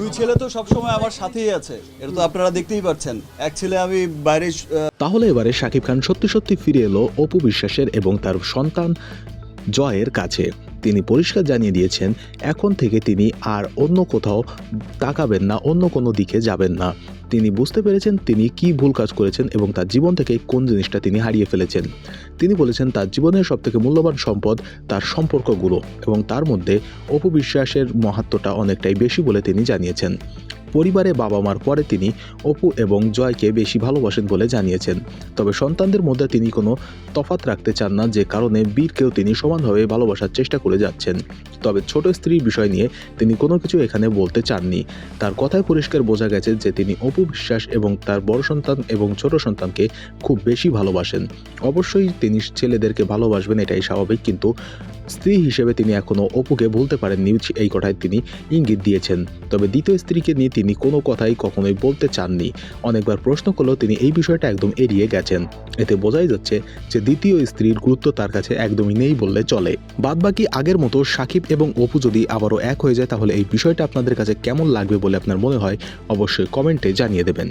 দুই ছেলে তো সবসময় আমার সাথেই আছে। এটা তো আপনারা দেখতেই পাচ্ছেন। এক ছেলে আমি বাইরে তাহলে এবারে শাকিব খান সত্যি সত্যি ফিরে এলো অপু বিশ্বাসের এবং তার সন্তান জয়ের কাছে। তিনি পরিষ্কার জানিয়ে দিয়েছেন, এখন থেকে তিনি আর অন্য কোথাও তাকাবেন না, অন্য কোনো দিকে যাবেন না। তিনি বুঝতে পেরেছেন তিনি কি ভুল কাজ করেছেন এবং তার জীবন থেকে কোন জিনিসটা তিনি হারিয়ে ফেলেছেন। তিনি বলেছেন, তার জীবনের সবথেকে মূল্যবান সম্পদ তার সম্পর্কগুলো এবং তার মধ্যে অপবিশ্বাসের মাহাত্মটা অনেকটাই বেশি বলে তিনি জানিয়েছেন। পরিবারে বাবা মার পরে তিনি অপু এবং জয়কে বেশি ভালোবাসেন বলে জানিয়েছেন। তবে সন্তানদের মধ্যে তিনি কোনো তফাত রাখতে চান না, যে কারণে বীরকেও তিনি সমানভাবে ভালোবাসার চেষ্টা করে যাচ্ছেন। তবে ছোট স্ত্রীর বিষয় নিয়ে তিনি কোনো কিছু এখানে বলতে চাননি। তার কথায় পরিষ্কার বোঝা গেছে যে তিনি অপু বিশ্বাস এবং তার বড় সন্তান এবং ছোট সন্তানকে খুব বেশি ভালোবাসেন। অবশ্যই তিনি ছেলেদেরকে ভালোবাসবেন, এটাই স্বাভাবিক, কিন্তু স্ত্রী হিসেবে তিনি এখনও অপুকে বলতে পারেননি এই কথায় তিনি ইঙ্গিত দিয়েছেন। তবে দ্বিতীয় স্ত্রীকে নিয়ে তিনি কোনো কথাই কখনোই বলতে চাননি। অনেকবার প্রশ্ন করলেও তিনি এই বিষয়টা একদম এড়িয়ে গেছেন। এতে বোঝাই যাচ্ছে যে দ্বিতীয় স্ত্রীর গুরুত্ব তার কাছে একদমই নেই বললে চলে। বাদবাকি আগের মতো সাকিব এবং অপু যদি আবারও এক হয়ে যায় তাহলে এই বিষয়টা আপনাদের কাছে কেমন লাগবে বলে আপনার মনে হয় অবশ্যই কমেন্টে জানিয়ে দেবেন।